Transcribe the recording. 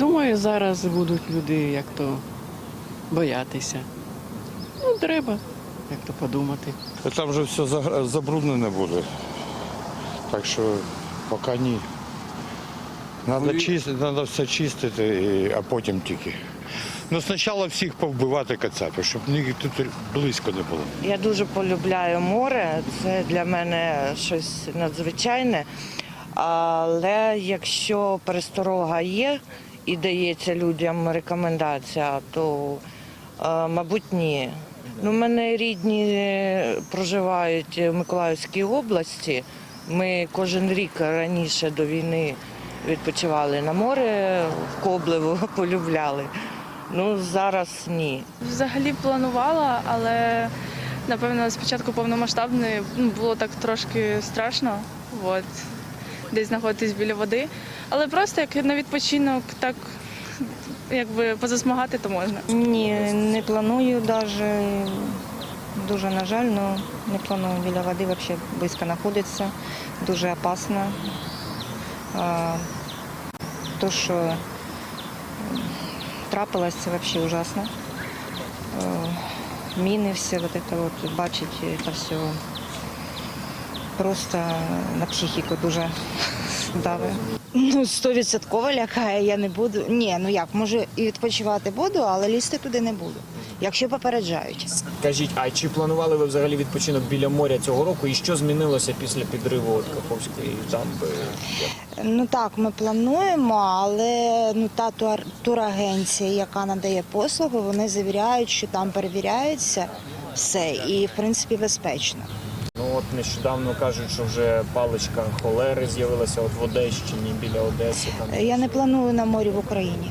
Думаю, зараз будуть люди як то боятися. Ну, треба, як то подумати. Там вже все забруднене буде. Так що поки ні. Треба чистити, треба все чистити, а потім тільки. Ну, спочатку всіх повбивати кацапів, щоб ні тут близько не було. Я дуже полюбляю море, це для мене щось надзвичайне. Але якщо пересторога є і дається людям рекомендація, то, е, мабуть, ні. Ну, мене рідні е, проживають в Миколаївській області. Ми кожен рік раніше до війни відпочивали на море, в Коблево полюбляли. Ну, зараз ні. Взагалі планувала, але напевно спочатку повномасштабної ну, було так трошки страшно. От, десь знаходитись біля води. Але просто як на відпочинок, так якби позасмагати, то можна. Ні, не планую навіть. Дуже на жаль, але не планую біля води взагалі близько знаходитися. Дуже опасно. То, що трапилось, це взагалі ужасно. Міни, все вот это вот, бачить, це все просто на психіку дуже давить. Ну, стовідсотково лякає, я не буду. Ні, ну як, може і відпочивати буду, але лізти туди не буду. Якщо попереджають. Кажіть, а чи планували ви взагалі відпочинок біля моря цього року? І що змінилося після підриву от Каховської дамби? Ну так, ми плануємо, але ну та турагенція, яка надає послугу, вони завіряють, що там перевіряється все і в принципі безпечно. От нещодавно кажуть, що вже паличка холери з'явилася от в Одещині біля Одеси. Там Я не планую на морі в Україні.